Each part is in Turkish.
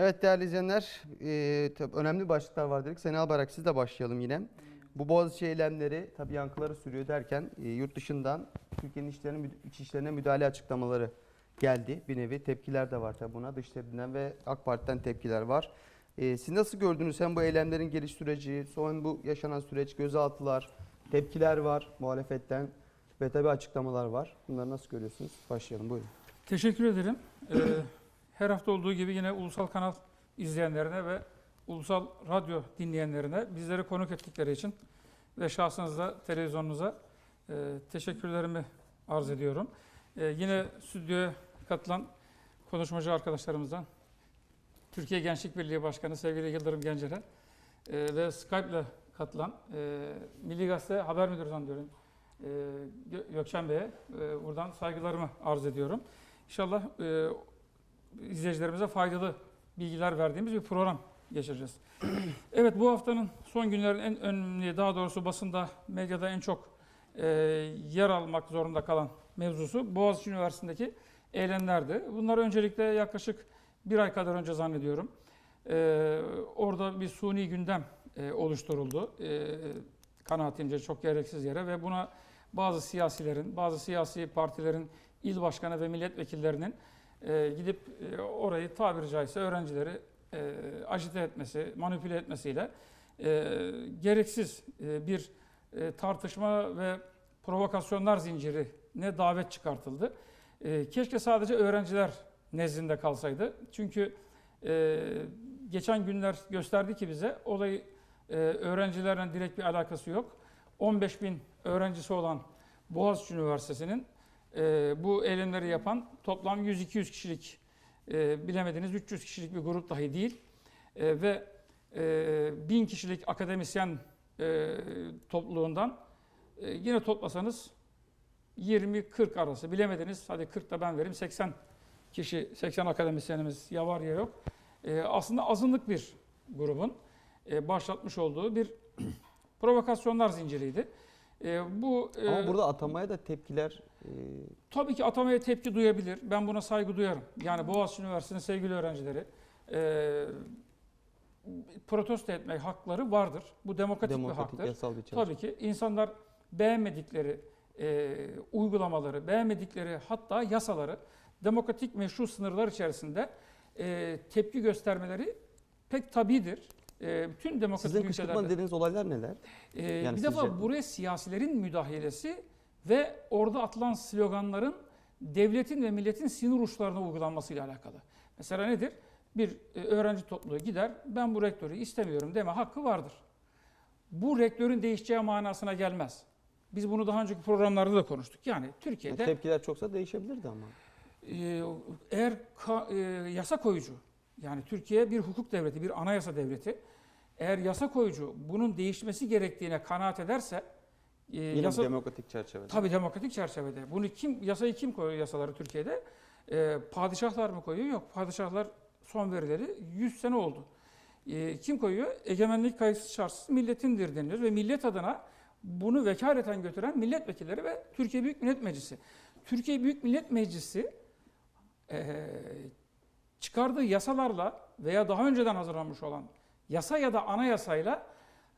Evet değerli izleyenler, e, tabii önemli başlıklar var dedik. Seni Albayrak sizle başlayalım yine. Bu Boğaziçi eylemleri tabii yankıları sürüyor derken e, yurt dışından Türkiye'nin işlerine, iç işlerine müdahale açıklamaları geldi. Bir nevi tepkiler de var tabii buna. Dışişlerinden ve AK Parti'den tepkiler var. E, siz nasıl gördünüz hem bu eylemlerin geliş süreci, son bu yaşanan süreç, gözaltılar, tepkiler var muhalefetten ve tabii açıklamalar var. Bunları nasıl görüyorsunuz? Başlayalım buyurun. Teşekkür ederim. Ee, her hafta olduğu gibi yine ulusal kanal izleyenlerine ve ulusal radyo dinleyenlerine bizleri konuk ettikleri için ve şahsınızda televizyonunuza e, teşekkürlerimi arz ediyorum. E, yine stüdyoya katılan konuşmacı arkadaşlarımızdan Türkiye Gençlik Birliği Başkanı sevgili Yıldırım Gencer'e e, ve Skype ile katılan e, Milli Gazete Haber Müdürü zannediyorum e, Gö- Gökşen Bey'e e, buradan saygılarımı arz ediyorum. İnşallah e, izleyicilerimize faydalı bilgiler verdiğimiz bir program geçireceğiz. evet bu haftanın son günlerin en önemli, daha doğrusu basında, medyada en çok e, yer almak zorunda kalan mevzusu Boğaziçi Üniversitesi'ndeki eylemlerdi. Bunlar öncelikle yaklaşık bir ay kadar önce zannediyorum. E, orada bir suni gündem e, oluşturuldu. E, kanaatimce çok gereksiz yere ve buna bazı siyasilerin, bazı siyasi partilerin il başkanı ve milletvekillerinin e, gidip e, orayı tabiri caizse öğrencileri e, agite etmesi, manipüle etmesiyle e, gereksiz e, bir e, tartışma ve provokasyonlar zincirine davet çıkartıldı. E, keşke sadece öğrenciler nezdinde kalsaydı. Çünkü e, geçen günler gösterdi ki bize olay e, öğrencilerle direkt bir alakası yok. 15 bin öğrencisi olan Boğaziçi Üniversitesi'nin e, bu eylemleri yapan toplam 100-200 kişilik e, bilemediniz 300 kişilik bir grup dahi değil. E, ve e, 1000 kişilik akademisyen e, topluluğundan e, yine toplasanız 20-40 arası. Bilemediniz hadi 40 da ben vereyim. 80 kişi 80 akademisyenimiz ya var ya yok. E, aslında azınlık bir grubun e, başlatmış olduğu bir provokasyonlar zinciriydi. E, bu e, Ama burada atamaya da tepkiler e, Tabii ki atamaya tepki duyabilir. Ben buna saygı duyarım. Yani Boğaziçi Üniversitesi'nin sevgili öğrencileri e, protesto etmek hakları vardır. Bu demokratik, demokratik bir haktır. yasal bir çalışma. Tabii ki insanlar beğenmedikleri e, uygulamaları, beğenmedikleri hatta yasaları demokratik meşru sınırlar içerisinde e, tepki göstermeleri pek tabidir. E, bütün demokratik Sizin ülkelerde. dediğiniz olaylar neler? Ee, Yani bir defa sizce- buraya siyasilerin müdahalesi ve orada atılan sloganların devletin ve milletin sinir uçlarına uygulanmasıyla alakalı. Mesela nedir? Bir e, öğrenci topluluğu gider, ben bu rektörü istemiyorum deme hakkı vardır. Bu rektörün değişeceği manasına gelmez. Biz bunu daha önceki programlarda da konuştuk. Yani Türkiye'de tepkiler çoksa değişebilirdi ama. e, eğer ka- e, yasa koyucu, yani Türkiye bir hukuk devleti, bir anayasa devleti, eğer yasa koyucu bunun değişmesi gerektiğine kanaat ederse, e, Yine yasa, demokratik çerçevede. tabii demokratik çerçevede. Bunu kim, yasayı kim koyuyor yasaları Türkiye'de? E, padişahlar mı koyuyor? Yok. Padişahlar son verileri 100 sene oldu. E, kim koyuyor? Egemenlik kayıtsız şartsız milletindir deniliyor ve millet adına bunu vekaleten götüren milletvekilleri ve Türkiye Büyük Millet Meclisi. Türkiye Büyük Millet Meclisi e, çıkardığı yasalarla veya daha önceden hazırlanmış olan yasa ya da anayasayla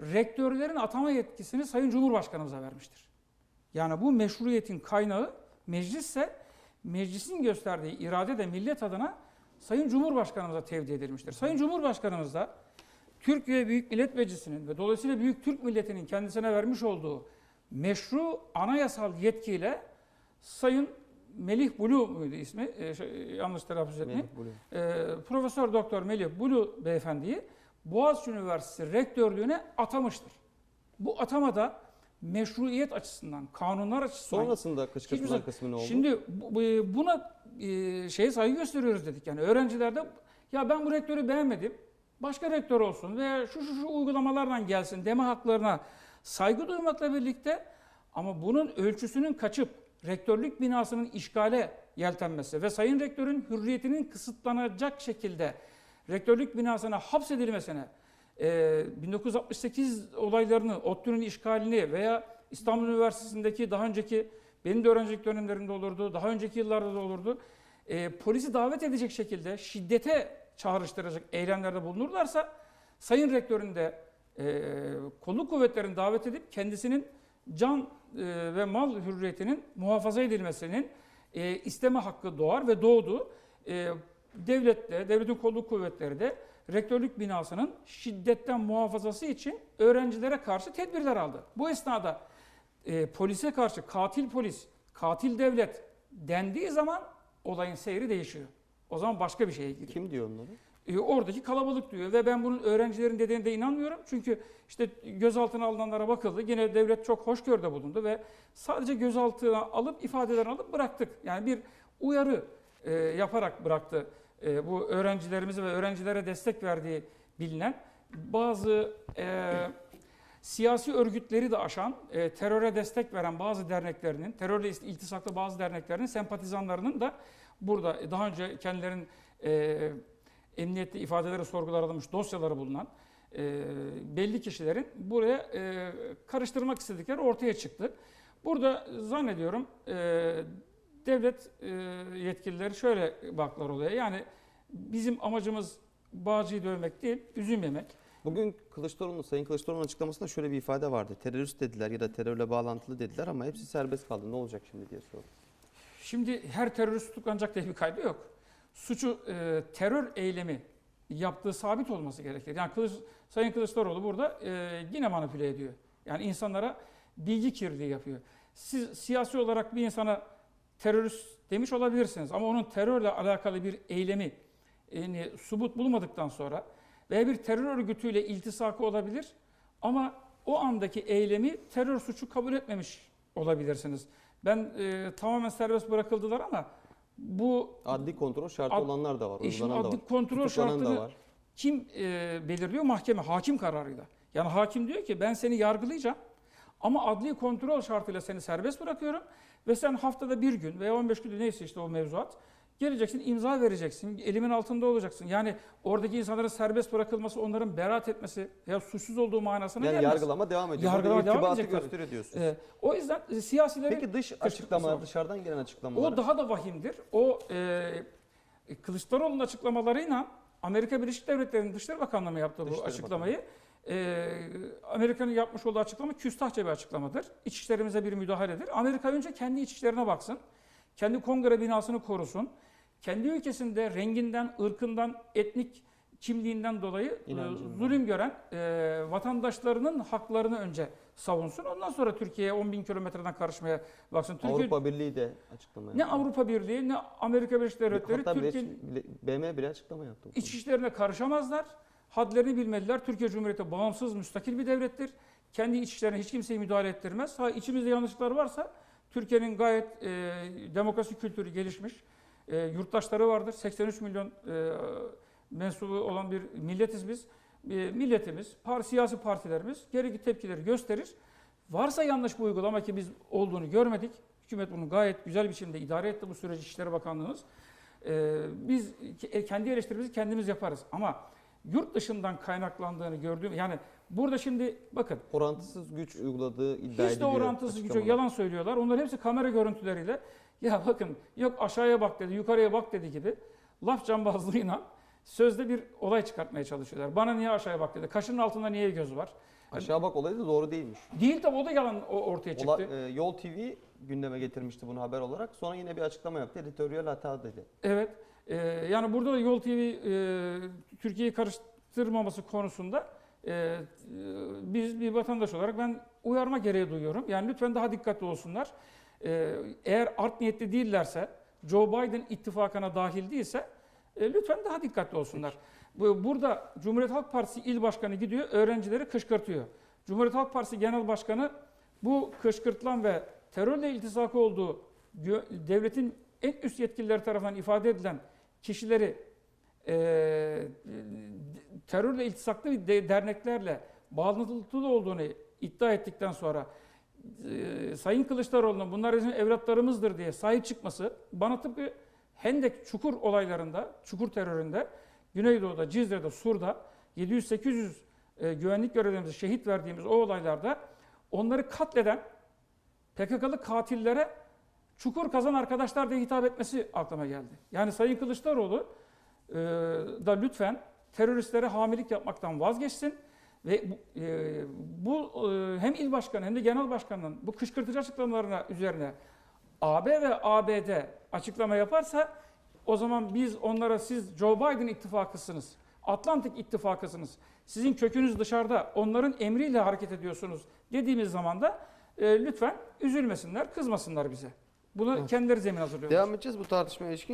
rektörlerin atama yetkisini Sayın Cumhurbaşkanımıza vermiştir. Yani bu meşruiyetin kaynağı meclisse meclisin gösterdiği irade de millet adına Sayın Cumhurbaşkanımıza tevdi edilmiştir. Sayın Cumhurbaşkanımız da Türkiye Büyük Millet Meclisi'nin ve dolayısıyla Büyük Türk milletinin kendisine vermiş olduğu meşru anayasal yetkiyle Sayın Melih Bulu muydu ismi? Ee, şey, yanlış telaffuz etmeyeyim. Ee, Profesör Doktor Melih Bulu beyefendiyi Boğaziçi Üniversitesi rektörlüğüne atamıştır. Bu atamada meşruiyet açısından, kanunlar açısından Sonrasında kışkırtma kısmı ne oldu? Şimdi bu- bu- buna e, şeye saygı gösteriyoruz dedik. Yani öğrencilerde ya ben bu rektörü beğenmedim. Başka rektör olsun veya şu şu şu uygulamalarla gelsin deme haklarına saygı duymakla birlikte ama bunun ölçüsünün kaçıp rektörlük binasının işgale yeltenmesi ve sayın rektörün hürriyetinin kısıtlanacak şekilde rektörlük binasına hapsedilmesine e, 1968 olaylarını, ODTÜ'nün işgalini veya İstanbul Üniversitesi'ndeki daha önceki benim de öğrencilik dönemlerimde olurdu, daha önceki yıllarda da olurdu. E, polisi davet edecek şekilde şiddete çağrıştıracak eylemlerde bulunurlarsa Sayın Rektörün de e, kolluk kuvvetlerini davet edip kendisinin can e, ve mal hürriyetinin muhafaza edilmesinin e, isteme hakkı doğar ve doğdu. E, devlette, devletin kolluk kuvvetleri de rektörlük binasının şiddetten muhafazası için öğrencilere karşı tedbirler aldı. Bu esnada e, polise karşı katil polis, katil devlet dendiği zaman olayın seyri değişiyor. O zaman başka bir şeye giriyor. Kim diyor onları? E, oradaki kalabalık diyor ve ben bunun öğrencilerin dediğine de inanmıyorum. Çünkü işte gözaltına alınanlara bakıldı. Yine devlet çok hoşgörüde bulundu ve sadece gözaltına alıp ifadelerini alıp bıraktık. Yani bir uyarı e, yaparak bıraktı e, bu öğrencilerimizi ve öğrencilere destek verdiği bilinen bazı e, siyasi örgütleri de aşan, e, teröre destek veren bazı derneklerinin, terörle iltisaklı bazı derneklerinin sempatizanlarının da burada daha önce kendilerinin e, emniyette ifadeleri sorgular alınmış dosyaları bulunan e, belli kişilerin buraya e, karıştırmak istedikleri ortaya çıktı. Burada zannediyorum e, devlet e, yetkilileri şöyle baklar olaya. Yani bizim amacımız bağcıyı dövmek değil, üzüm yemek. Bugün Kılıçdaroğlu, Sayın Kılıçdaroğlu'nun açıklamasında şöyle bir ifade vardı. Terörist dediler ya da terörle bağlantılı dediler ama hepsi serbest kaldı. Ne olacak şimdi diye sordu. Şimdi her terörist tutuklanacak diye bir kaydı yok. Suçu e, terör eylemi yaptığı sabit olması gerekir. Yani Kılıç, Sayın Kılıçdaroğlu burada e, yine manipüle ediyor. Yani insanlara bilgi kirliliği yapıyor. Siz siyasi olarak bir insana terörist demiş olabilirsiniz ama onun terörle alakalı bir eylemi yani subut bulmadıktan sonra veya bir terör örgütüyle iltisakı olabilir ama o andaki eylemi terör suçu kabul etmemiş olabilirsiniz. Ben e, tamamen serbest bırakıldılar ama bu Adli kontrol şartı Ad- olanlar da var, işin uygulanan da adli var. kontrol şartını var. kim e, belirliyor? Mahkeme, hakim kararıyla. Yani hakim diyor ki ben seni yargılayacağım ama adli kontrol şartıyla seni serbest bırakıyorum ve sen haftada bir gün veya 15 gün neyse işte o mevzuat geleceksin imza vereceksin elimin altında olacaksın. Yani oradaki insanların serbest bırakılması onların beraat etmesi ya suçsuz olduğu manasına Yani gelmez. yargılama devam ediyor. Yargılama devam edecek gösteriyor diyorsunuz. E, o yüzden e, siyasilerin Peki dış açıklamalar, dışarıdan gelen açıklamalar. O daha da vahimdir. O e, Kılıçdaroğlu'nun açıklamalarıyla Amerika Birleşik Devletleri'nin Dışişleri Bakanlığı mı yaptı bu Dışişleri açıklamayı? E, Amerika'nın yapmış olduğu açıklama küstahça bir açıklamadır. İç işlerimize bir müdahaledir. Amerika önce kendi iç işlerine baksın. Kendi kongre binasını korusun. Kendi ülkesinde renginden, ırkından, etnik kimliğinden dolayı e, İnancından. zulüm gören e, vatandaşlarının haklarını önce savunsun. Ondan sonra Türkiye'ye 10 bin kilometreden karışmaya baksın. Türkiye, Avrupa Birliği de açıklama ne yaptı. Avrupa Birliği ne Amerika Birleşik Devletleri Hatta bile, BM bile açıklama yaptı. iç işlerine karışamazlar. Hadlerini bilmeliler. Türkiye Cumhuriyeti bağımsız, müstakil bir devlettir. Kendi iç işlerine hiç kimseyi müdahale ettirmez. Ha içimizde yanlışlıklar varsa Türkiye'nin gayet e, demokrasi kültürü gelişmiş. E, yurttaşları vardır. 83 milyon e, mensubu olan bir milletiz biz. E, milletimiz, par, siyasi partilerimiz gerekli tepkileri gösterir. Varsa yanlış bu uygulama ki biz olduğunu görmedik. Hükümet bunu gayet güzel biçimde idare etti bu süreci İçişleri Bakanlığımız. Ee, biz ke- kendi eleştirimizi kendimiz yaparız ama yurt dışından kaynaklandığını gördüğüm yani burada şimdi bakın Orantısız güç uyguladığı iddia hiç de ediliyor. orantısız açıklamalar. yalan söylüyorlar. Onların hepsi kamera görüntüleriyle ya bakın yok aşağıya bak dedi, yukarıya bak dedi gibi laf cambazlığıyla sözde bir olay çıkartmaya çalışıyorlar. Bana niye aşağıya bak dedi. Kaşının altında niye göz var? Aşağı bak olayı da doğru değilmiş. Değil tabi o da yalan ortaya çıktı. Ola, e, Yol TV gündeme getirmişti bunu haber olarak. Sonra yine bir açıklama yaptı. Editoryal hata dedi. Evet. Ee, yani burada da Yol TV e, Türkiye'yi karıştırmaması konusunda e, e, biz bir vatandaş olarak ben uyarma gereği duyuyorum. Yani lütfen daha dikkatli olsunlar. Ee, eğer art niyetli değillerse, Joe Biden ittifakına dahil değilse e, lütfen daha dikkatli olsunlar. Bu- Burada Cumhuriyet Halk Partisi il başkanı gidiyor, öğrencileri kışkırtıyor. Cumhuriyet Halk Partisi Genel Başkanı bu kışkırtılan ve terörle iltisakı olduğu devletin en üst yetkilileri tarafından ifade edilen kişileri eee, terörle iltisaklı derneklerle bağlantılı olduğunu iddia ettikten sonra eee, Sayın Kılıçdaroğlu'nun bunlar bizim evlatlarımızdır diye sahip çıkması bana tıpkı Hendek Çukur olaylarında, Çukur teröründe, Güneydoğu'da, Cizre'de, Sur'da 700-800 e, güvenlik görevlerimizi şehit verdiğimiz o olaylarda onları katleden PKK'lı katillere çukur kazan arkadaşlar diye hitap etmesi aklıma geldi. Yani Sayın Kılıçdaroğlu da lütfen teröristlere hamilik yapmaktan vazgeçsin ve bu, e, bu e, hem il başkanı hem de genel başkanının bu kışkırtıcı açıklamalarına üzerine AB ve ABD açıklama yaparsa o zaman biz onlara siz Joe Biden ittifakısınız, Atlantik ittifakısınız, sizin kökünüz dışarıda, onların emriyle hareket ediyorsunuz dediğimiz zaman da e, lütfen üzülmesinler, kızmasınlar bize. Evet. kendileri zemin hazırlıyorlar. Devam edeceğiz bu tartışmaya ilişkin.